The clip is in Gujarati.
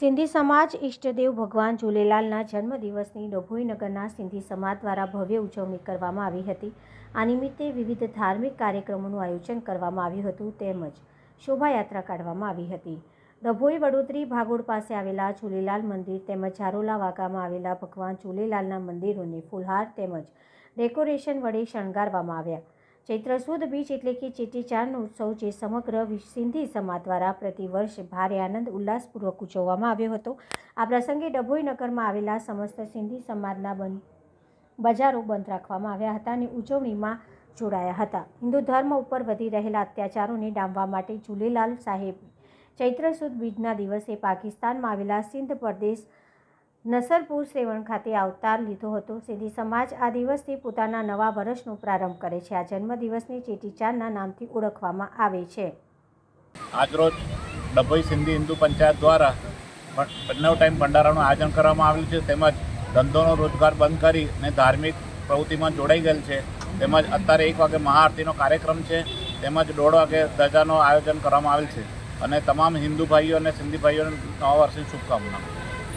સિંધી સમાજ ઈષ્ટદેવ ભગવાન ઝૂલેલાલના જન્મદિવસની ડભોઈનગરના સિંધી સમાજ દ્વારા ભવ્ય ઉજવણી કરવામાં આવી હતી. આ નિમિત્તે વિવિધ ધાર્મિક કાર્યક્રમોનું આયોજન કરવામાં આવ્યું હતું તેમજ શોભાયાત્રા કાઢવામાં આવી હતી. ડભોઈ વડોદરી ભાગોળ પાસે આવેલા ઝૂલેલાલ મંદિર તેમજ ઝારોલા વાગામાં આવેલા ભગવાન ઝૂલેલાલના મંદિરોને ફૂલહાર તેમજ ડેકોરેશન વડે શણગારવામાં આવ્યા. ચૈત્ર સુદ બીજ એટલે કે ચેટીચાંદનો ઉત્સવ જે સમગ્ર સિંધી સમાજ દ્વારા પ્રતિવર્ષ ભારે આનંદ, ઉલ્લાસપૂર્વક ઉજવવામાં આવ્યો હતો. આ પ્રસંગે ડભોઈ નગરમાં આવેલા સમસ્ત સિંધી સમાજના બંધ બજારો બંધ રાખવામાં આવ્યા હતા અને ઉજવણીમાં જોડાયા હતા. હિન્દુ ધર્મ ઉપર વધી રહેલા અત્યાચારોને ડામવા માટે ઝૂલેલાલ સાહેબ ચૈત્ર સુદ બીજના દિવસે પાકિસ્તાનમાં આવેલા સિંધ પ્રદેશ નસરપુર સેવણ ખાતે અવતાર લીધો હતો. સિદ્ધિ સમાજ આ દિવસથી પોતાના નવા વર્ષનો પ્રારંભ કરે છે. આ જન્મદિવસને ચેટીચાંદના નામથી ઓળખવામાં આવે છે. આજરોજ ડભોઈ સિંધી હિન્દુ પંચાયત દ્વારા નવ ટાઈમ ભંડારાનું આયોજન કરવામાં આવેલું છે. તેમજ ધંધોનો રોજગાર બંધ કરી અને ધાર્મિક પ્રવૃત્તિમાં જોડાઈ ગયેલ છે. તેમજ અત્યારે એક વાગે મહાઆરતીનો કાર્યક્રમ છે. તેમજ દોઢ વાગે ધજાનું આયોજન કરવામાં આવેલ છે. અને તમામ હિન્દુ ભાઈઓ અને સિંધી ભાઈઓને નવા વર્ષની શુભકામનાઓ.